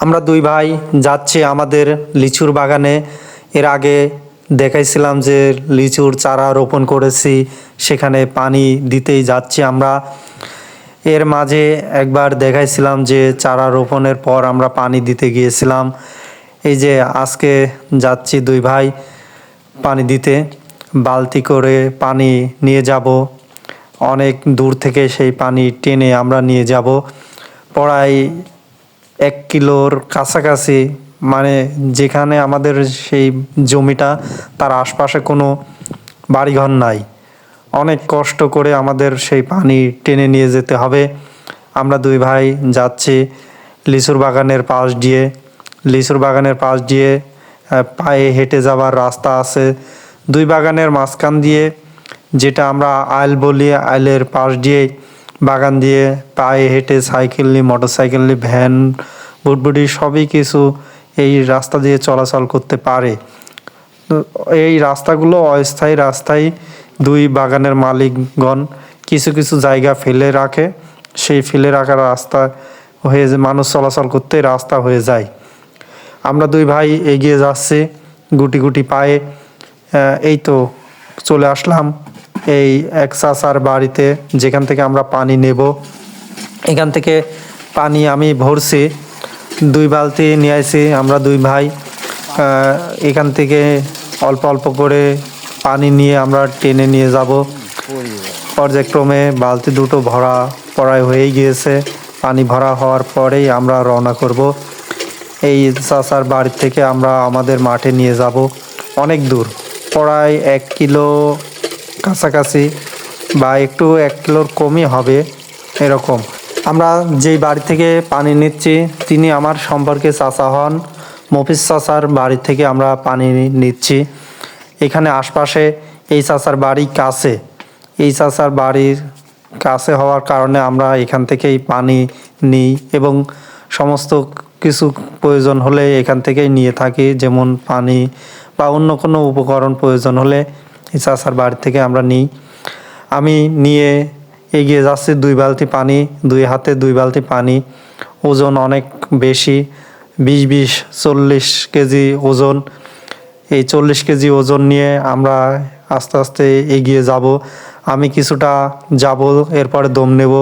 আমরা দুই ভাই যাচ্ছি আমাদের লিচুর বাগানে। এর আগে দেখাইছিলাম যে লিচুর চারা রোপণ করেছি, সেখানে পানি দিতেই যাচ্ছি আমরা। এর মাঝে একবার দেখাইছিলাম যে চারা রোপণের পর আমরা পানি দিতে গিয়েছিলাম। এই যে আজকে যাচ্ছি দুই ভাই পানি দিতে, বালতি করে পানি নিয়ে যাব। অনেক দূর থেকে সেই পানি টেনে আমরা নিয়ে যাব। প্রায় এক কিলোর কাছাকাছি মানে যেখানে আমাদের সেই জমিটা, তার আশপাশে কোনো বাড়িঘর নাই। অনেক কষ্ট করে আমাদের সেই পানি টেনে নিয়ে যেতে হবে। আমরা দুই ভাই যাচ্ছি লিচুর বাগানের পাশ দিয়ে। লিচুর বাগানের পাশ দিয়ে পায়ে হেঁটে যাওয়ার রাস্তা আছে। দুই বাগানের মাঝখান দিয়ে, যেটা আমরা আইল বলি, আইলের পাশ দিয়ে বাগান দিয়ে পায়ে হেঁটে সাইকেল নিয়ে মোটর সাইকেল নিয়ে, ভ্যান, বুটবুটি সবই কিছু এই রাস্তা দিয়ে চলাচল করতে পারে। এই রাস্তাগুলো অস্থায়ী রাস্তায় দুই বাগানের মালিকগণ কিছু কিছু জায়গা ফেলে রাখে। সেই ফেলে রাখার রাস্তা হয়ে মানুষ চলাচল করতে রাস্তা হয়ে যায়। আমরা দুই ভাই এগিয়ে যাচ্ছি, গুটি গুটি পায়ে। এই তো চলে আসলাম। এই এক চাচার বাড়িতে, যেখান থেকে আমরা পানি নেব। এখান থেকে পানি আমি ভরছি, দুই বালতি নিয়ে আসি আমরা দুই ভাই। এখান থেকে অল্প অল্প করে পানি নিয়ে আমরা টেনে নিয়ে যাব। পর্যায়ক্রমে বালতি দুটো ভরা পড়ায় হয়েই গিয়েছে। পানি ভরা হওয়ার পরেই আমরা রওনা করব। এই চাচার বাড়ি থেকে আমরা আমাদের মাঠে নিয়ে যাব। অনেক দূর প্রায় এক কিলো কাছাকাছি বা একটু এক কিলোর কমই হবে এরকম। আমরা যেই বাড়ি থেকে পানি নিচ্ছি, তিনি আমার সম্পর্কে চাচা হন। মফিজ চাচার বাড়ি থেকে আমরা পানি নিচ্ছি। এখানে আশপাশে এই চাচার বাড়ি কাছে। এই চাচার বাড়ির কাছে হওয়ার কারণে আমরা এখান থেকেই পানি নিই এবং সমস্ত কিছু প্রয়োজন হলে এখান থেকেই নিয়ে থাকি। যেমন পানি বা অন্য কোনো উপকরণ প্রয়োজন হলে চাচার বাড়ি থেকে আমরা নিই। আমি নিয়ে এগিয়ে যাচ্ছি দুই বালতি পানি, দুই হাতে দুই বালতি পানি। ওজন অনেক বেশি, বিশ বিশ চল্লিশ কেজি ওজন। এই চল্লিশ কেজি ওজন নিয়ে আমরা আস্তে আস্তে এগিয়ে যাব। আমি কিছুটা যাব এরপরে দম নেব।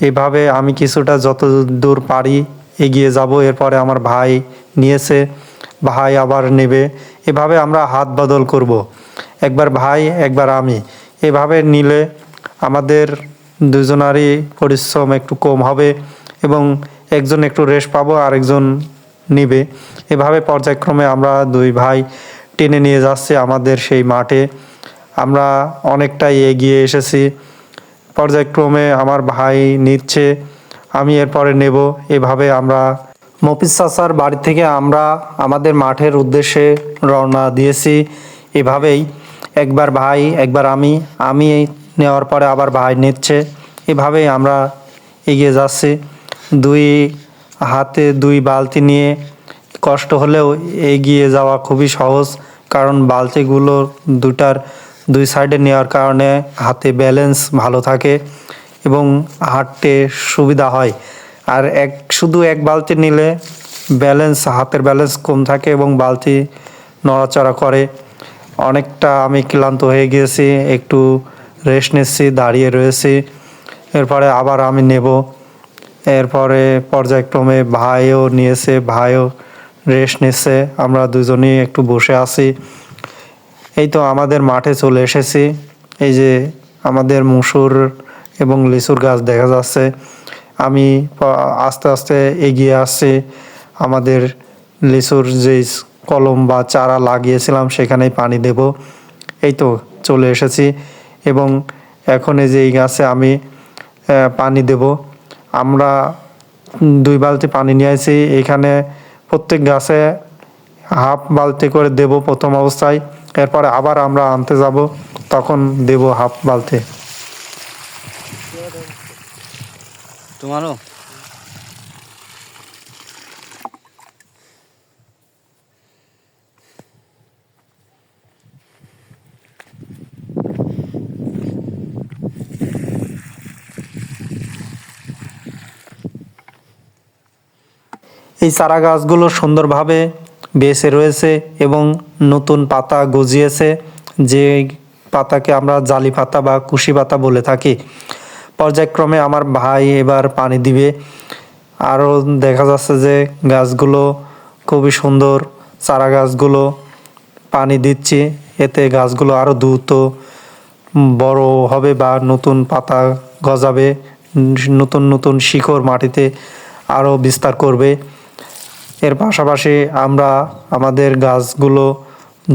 এভাবে আমি কিছুটা যত দূর পারি এগিয়ে যাব। এরপরে আমার ভাই নিয়েছে। ভাই আবার নেবে, এভাবে আমরা হাত বদল করব। একবার ভাই, একবার আমি। এভাবে নিলে আমাদের দুজনারই পরিশ্রম একটু কম হবে এবং একজন একটু রেস্ট পাবো, আরেকজন নিবে। এভাবে পর্যায়ক্রমে আমরা দুই ভাই টেনে নিয়ে যাচ্ছি আমাদের সেই মাঠে। আমরা অনেকটাই এগিয়ে এসেছি। পর্যায়ক্রমে আমার ভাই নিচ্ছে, আমি এরপরে নেব। এভাবে আমরা মফিজ চাচার বাড়ি থেকে আমরা আমাদের মাঠের উদ্দেশ্যে রওনা দিয়েছি। এভাবেই একবার ভাই, একবার আমি আমি নেওয়ার পরে আবার ভাই নিচ্ছে। এভাবেই আমরা এগিয়ে যাচ্ছি। দুই হাতে দুই বালতি নিয়ে কষ্ট হলেও এগিয়ে যাওয়া খুবই সহজ, কারণ বালতিগুলো দুটার দুই সাইডে নেওয়ার কারণে হাতে ব্যালেন্স ভালো থাকে এবং হাঁটতে সুবিধা হয়। আর এক শুধু এক বালতি নিলে ব্যালেন্স হাতের ব্যালেন্স কম থাকে এবং বালতি নড়াচড়া করে। অনেকটা আমি ক্লান্ত হয়ে গিয়েছি, একটু রেস্ট নিচ্ছি, দাঁড়িয়ে রয়েছি। এরপরে আবার আমি নেব। এরপরে পর্যায়ক্রমে ভাইও নিয়েছে, ভাইও রেস্ট নিচ্ছে। আমরা দুজনেই একটু বসে আছি। এই তো আমাদের মাঠে চলে এসেছি। এই যে আমাদের মুসুর এবং লিচুর গাছ দেখা যাচ্ছে। আমি আস্তে আস্তে এগিয়ে আসছি। আমাদের লিচুর যে কলম বা চারা লাগিয়েছিলাম, সেখানেই পানি দেব। এই তো চলে এসেছি এবং এখন এই যে এই গাছে আমি পানি দেব। আমরা দুই বালতি পানি নিয়ে আসি। এখানে প্রত্যেক গাছে হাফ বালতি করে দেব প্রথম অবস্থায়। এরপরে আবার আমরা আনতে যাব। তখন দেব হাফ বালতি। তোমারও? এই চারা গাছগুলো সুন্দরভাবে বেঁচে রয়েছে এবং নতুন পাতা গজিয়েছে যে পাতাকে আমরা জালি পাতা বা কুশি পাতা বলে থাকি। পর্যায়ক্রমে আমার ভাই এবার পানি দিবে। আরও দেখা যাচ্ছে যে গাছগুলো খুবই সুন্দর, চারা গাছগুলো পানি দিচ্ছি। এতে গাছগুলো আরও দ্রুত বড় হবে বা নতুন পাতা গজাবে, নতুন নতুন শিকড় মাটিতে আরও বিস্তার করবে। এর পাশাপাশি আমরা আমাদের গাছগুলো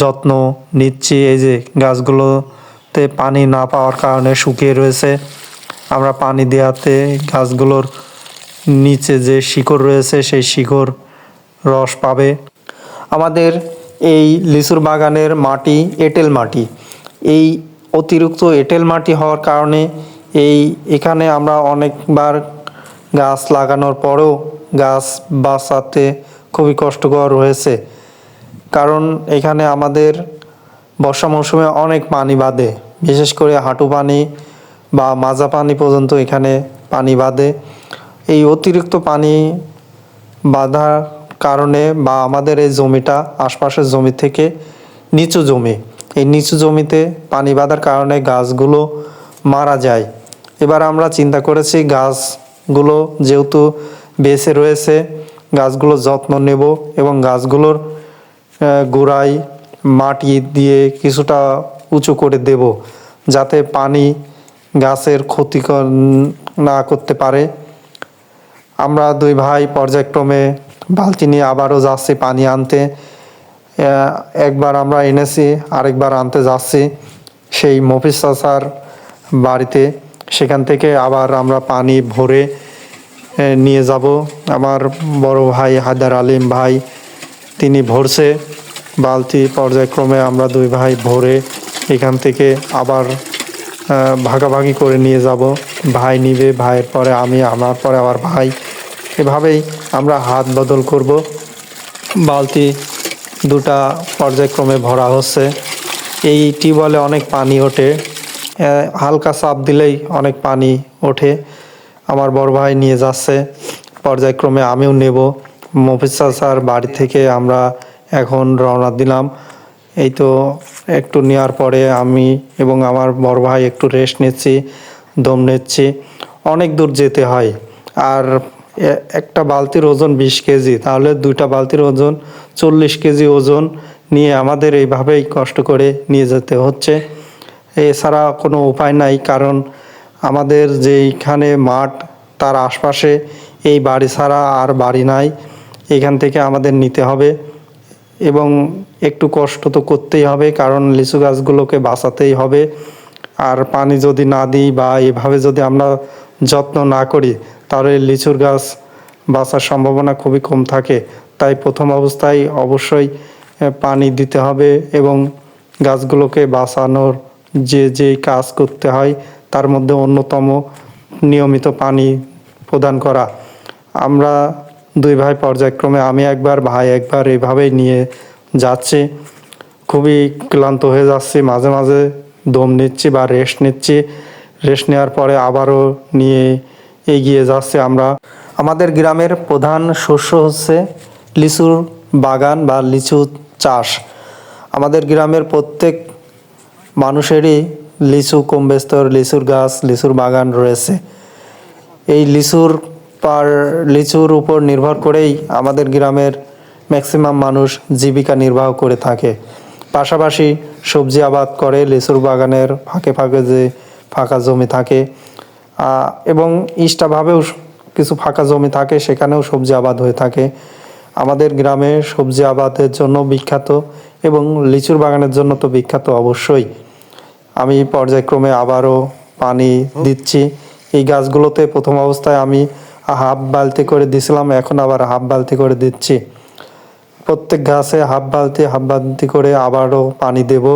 যত্ন নিচ্ছি। এই যে গাছগুলোতে পানি না পাওয়ার কারণে শুকিয়ে রয়েছে। আমরা পানি দেওয়াতে গাছগুলোর নিচে যে শিকড় রয়েছে, সেই শিকড় রস পাবে। আমাদের এই লিচুর বাগানের মাটি এঁটেল মাটি। এই অতিরিক্ত এঁটেল মাটি হওয়ার কারণে এই এখানে আমরা অনেকবার গাছ লাগানোর পরেও গাছ বাঁচাতে খুবই কষ্টকর হয়েছে। কারণ এখানে আমাদের বর্ষা মৌসুমে অনেক পানি বাঁধে, বিশেষ করে হাঁটু পানি বা মাজা পানি পর্যন্ত এখানে পানি বাঁধে। এই অতিরিক্ত পানি বাঁধার কারণে বা আমাদের এই জমিটা আশপাশের জমি থেকে নিচু জমি, এই নিচু জমিতে পানি বাঁধার কারণে গাছগুলো মারা যায়। এবার আমরা চিন্তা করেছি গাছগুলো যেহেতু বেঁচে রয়েছে, গাছগুলোর যত্ন নেব এবং গাছগুলোর গোড়ায় মাটি দিয়ে কিছুটা উঁচু করে দেব, যাতে পানি গাছের ক্ষতি কর- না করতে পারে। আমরা দুই ভাই পর্যায়ক্রমে বালতি নিয়ে আবারও যাচ্ছি পানি আনতে। একবার আমরা এনেছি, আরেকবার আনতে যাচ্ছি সেই মফিজ চাচার বাড়িতে। সেখান থেকে আবার আমরা পানি ভরে নিয়ে যাব। আমার বড় ভাই হায়দার আলিম ভাই, তিনি ভরছে। বালতি পর্যায়ক্রমে আমরা দুই ভাই ভরে এখান থেকে আবার ভাগাভাগি করে নিয়ে যাব। ভাই নিবে, ভাইয়ের পরে আমি, আমার পরে আবার ভাই। এভাবেই আমরা হাত বদল করব। বালতি দুটা পর্যায়ক্রমে ভরা হচ্ছে। এই টিউবওয়েলে অনেক পানি ওঠে। হালকা চাপ দিলেই অনেক পানি ওঠে। আমার বড় ভাই নিয়ে যাচ্ছে। পর্যায়ক্রমে আমিও নেব। মফিজ চাচার বাড়ি থেকে আমরা এখন রওনা দিলাম। এই তো একটু নেওয়ার পরে আমি এবং আমার বড় ভাই একটু রেস্ট নিচ্ছি, দম নিচ্ছি। অনেক দূর যেতে হয়। আর একটা বালতির ওজন বিশ কেজি, তাহলে দুইটা বালতির ওজন চল্লিশ কেজি ওজন নিয়ে আমাদের এইভাবেই কষ্ট করে নিয়ে যেতে হচ্ছে। এছাড়া কোনো উপায় নাই, কারণ আমাদের যেইখানে মাঠ, তার আশপাশে এই বাড়ি ছাড়া আর বাড়ি নাই। এখান থেকে আমাদের নিতে হবে এবং একটু কষ্ট তো করতেই হবে, কারণ লিচু গাছগুলোকে বাঁচাতেই হবে। আর পানি যদি না দিই বা এভাবে যদি আমরা যত্ন না করি, তাহলে লিচুর গাছ বাঁচার সম্ভাবনা খুবই কম থাকে। তাই প্রথম অবস্থায় অবশ্যই পানি দিতে হবে এবং গাছগুলোকে বাঁচানোর যে যে কাজ করতে হয়, তার মধ্যে অন্যতম নিয়মিত পানি প্রদান করা। আমরা দুই ভাই পর্যায়ক্রমে, আমি একবার, ভাই একবার এভাবেই নিয়ে যাচ্ছি, খুবই ক্লান্ত হয়ে যাচ্ছি, মাঝে মাঝে দম নিচ্ছি বা রেস্ট নিচ্ছি। রেস্ট নেওয়ার পরে আবারও নিয়ে এগিয়ে যাচ্ছে আমরা। আমাদের গ্রামের প্রধান শস্য হচ্ছে লিচুর বাগান বা লিচু চাষ। আমাদের গ্রামের প্রত্যেক মানুষেরই লিচু কম বেস্তর লিচুর গাছ, লিচুর বাগান রয়েছে। এই লিচুর পার লিচুর উপর নির্ভর করেই আমাদের গ্রামের ম্যাক্সিমাম মানুষ জীবিকা নির্বাহ করে থাকে। পাশাপাশি সবজি আবাদ করে, লিচুর বাগানের ফাঁকে ফাঁকে যে ফাঁকা জমি থাকে এবং ইষ্টাভাবেও কিছু ফাঁকা জমি থাকে, সেখানেও সবজি আবাদ হয়ে থাকে। আমাদের গ্রামে সবজি আবাদের জন্য বিখ্যাত এবং লিচুর বাগানের জন্য তো বিখ্যাত অবশ্যই। আমি পর্যায়ক্রমে আবারও পানি দিচ্ছি। এই গাছগুলোতে প্রথম অবস্থায় আমি হাফ বালতি করে দিছিলাম, এখন আবার হাফ বালতি করে দিচ্ছি। প্রত্যেক গাছে হাফ বালতি হাফ বালতি করে আবারও পানি দেব।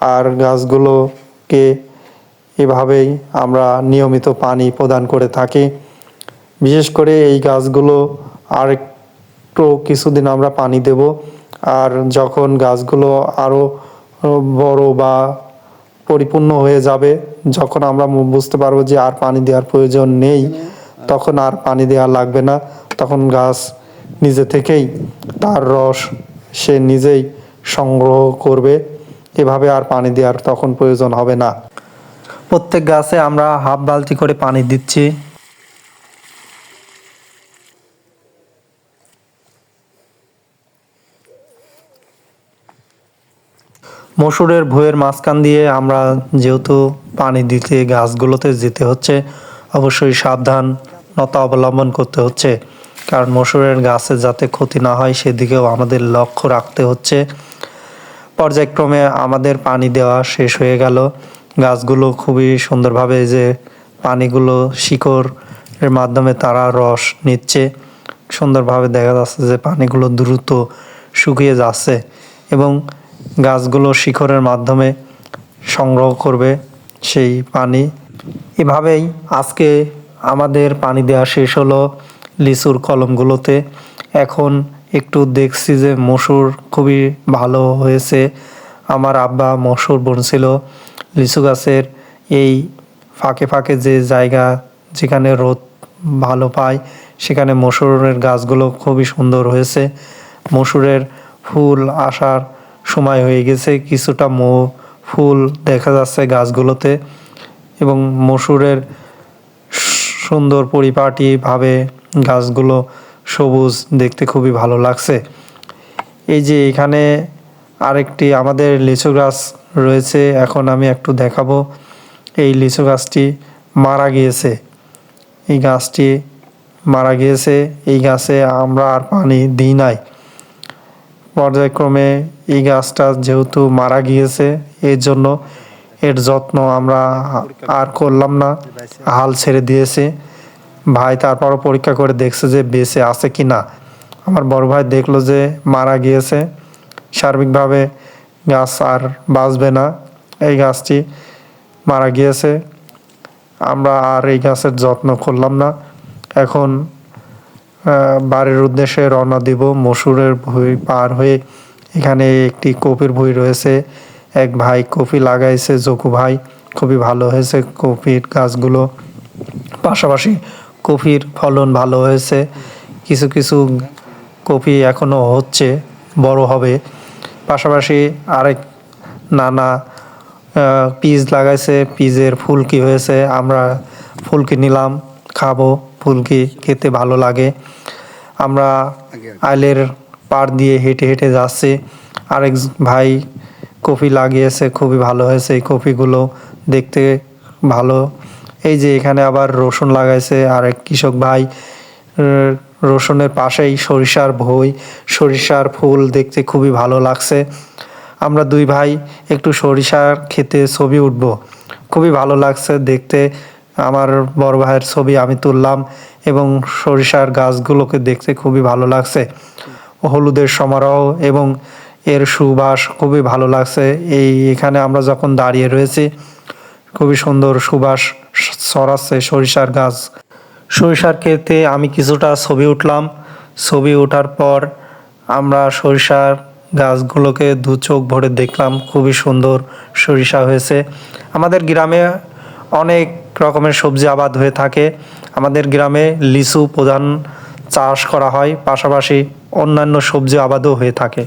আর গাছগুলোকে এভাবেই আমরা নিয়মিত পানি প্রদান করে থাকি। বিশেষ করে এই গাছগুলো আর একটু কিছুদিন আমরা পানি দেব। আর যখন গাছগুলো আরও বড় বা পরিপূর্ণ হয়ে যাবে যখন আমরা বুঝতে পারব যে আর পানি দেওয়ার প্রয়োজন নেই তখন আর পানি দেওয়া লাগবে না। তখন গাছ নিজে থেকেই তার রস সে নিজেই সংগ্রহ করবে। এভাবে আর পানি দেওয়ার তখন প্রয়োজন হবে না। প্রত্যেক গাছে আমরা হাফ বালতি করে পানি দিচ্ছি। মসুরের ভুঁয়ের মাঝখান দিয়ে আমরা যেহেতু পানি দিতে, গাছগুলোতে যেতে হচ্ছে, অবশ্যই সাবধানতা অবলম্বন করতে হচ্ছে। কারণ মসুরের গাছে যাতে ক্ষতি না হয়, সেদিকেও আমাদের লক্ষ্য রাখতে হচ্ছে। পর্যায়ক্রমে আমাদের পানি দেওয়া শেষ হয়ে গেল। গাছগুলো খুবই সুন্দরভাবে যে পানিগুলো শিকড়ের মাধ্যমে তারা রস নিচ্ছে। সুন্দরভাবে দেখা যাচ্ছে যে পানিগুলো দ্রুত শুকিয়ে যাচ্ছে এবং গাছগুলো শিকড়ের মাধ্যমে সংগ্রহ করবে সেই পানি। এভাবেই আজকে আমাদের পানি দেওয়া শেষ হলো। লিচুর কলমগুলোতে। এখন একটু দেখছি যে মসুর খুবই ভালো হয়েছে। আমার আব্বা মসুর বুনছিল। লিচু গাছের এই ফাঁকে ফাঁকে যে জায়গা যেখানে রোদ ভালো পায়, সেখানে মসুরের গাছগুলো খুবই সুন্দর হয়েছে। মসুরের ফুল আসার সময় হয়ে গেছে। কিছুটা মো ফুল দেখা যাচ্ছে গাছগুলোতে এবং মসুরের সুন্দর পরিপাটিভাবে গাছগুলো সবুজ, দেখতে খুবই ভালো লাগছে। এই যে এখানে আরেকটি আমাদের লিচু গাছ রয়েছে, এখন আমি একটু দেখাবো। এই লিচু গাছটি মারা গিয়েছে। এই গাছটি মারা গিয়েছে। এই গাছে আমরা আর পানি দিই নাই। পর্যায়ক্রমে এই গাছটা যেহেতু মারা গিয়েছে, এর জন্য এর যত্ন আমরা আর করলাম না। হাল ছেড়ে দিয়েছে। ভাই তারপরও পরীক্ষা করে দেখছে যে বেঁচে আছে কি না। আমার বড় ভাই দেখল যে মারা গিয়েছে। সার্বিকভাবে গাছ আর বাঁচবে না। এই গাছটি মারা গিয়েছে। আমরা আর এই গাছের যত্ন করলাম না। এখন বাড়ির উদ্দেশ্যে রওনা দিব মসুরের ভুঁই পার হয়ে। এখানে একটি কপির ভুঁই রয়েছে। এক ভাই কপি লাগাইছে, জকু ভাই। খুবই ভালো হয়েছে কপির গাছগুলো। পাশাপাশি কপির ফলন ভালো হয়েছে। কিছু কিছু কপি এখনও হচ্ছে, বড় হবে। পাশাপাশি আরেক নানা পিস লাগাইছে। পিজের ফুলকি হয়েছে। আমরা ফুলকি নিলাম, খাব। ফুলকি খেতে ভালো লাগে। আমরা আইলের পার দিয়ে হেঁটে হেঁটে যাচ্ছি। আরেক ভাই কপি লাগিয়েছে। খুবই ভালো হয়েছে এই কপিগুলো দেখতে ভালো। এই যে এখানে আবার রসুন লাগাইছে, আর এক কৃষক ভাই রসুনের পাশেই সরিষার ভই, সরিষার ফুল দেখতে খুবই ভালো লাগছে। আমরা দুই ভাই একটু সরিষার খেতে ছবি উঠব। খুবই ভালো লাগছে দেখতে। আমার বড় ভাইয়ের ছবি আমি তুললাম এবং সরিষার গাছগুলোকে দেখতে খুবই ভালো লাগছে। হলুদের সমারোহ এবং এর সুবাস খুবই ভালো লাগছে। এই এখানে আমরা যখন দাঁড়িয়ে রয়েছি, খুবই সুন্দর সুবাস ছড়াচ্ছে সরিষার গাছ। সরিষার ক্ষেতে আমি কিছুটা ছবি উঠলাম। ছবি ওঠার পর আমরা সরিষার গাছগুলোকে দু চোখ ভরে দেখলাম। খুবই সুন্দর সরিষা হয়েছে। আমাদের গ্রামে অনেক রকমের সবজি আবাদ হয়ে থাকে। আমাদের গ্রামে লিচু প্রধান চাষ করা হয়। পাশাপাশি অন্যান্য সবজি আবাদও হয়ে থাকে।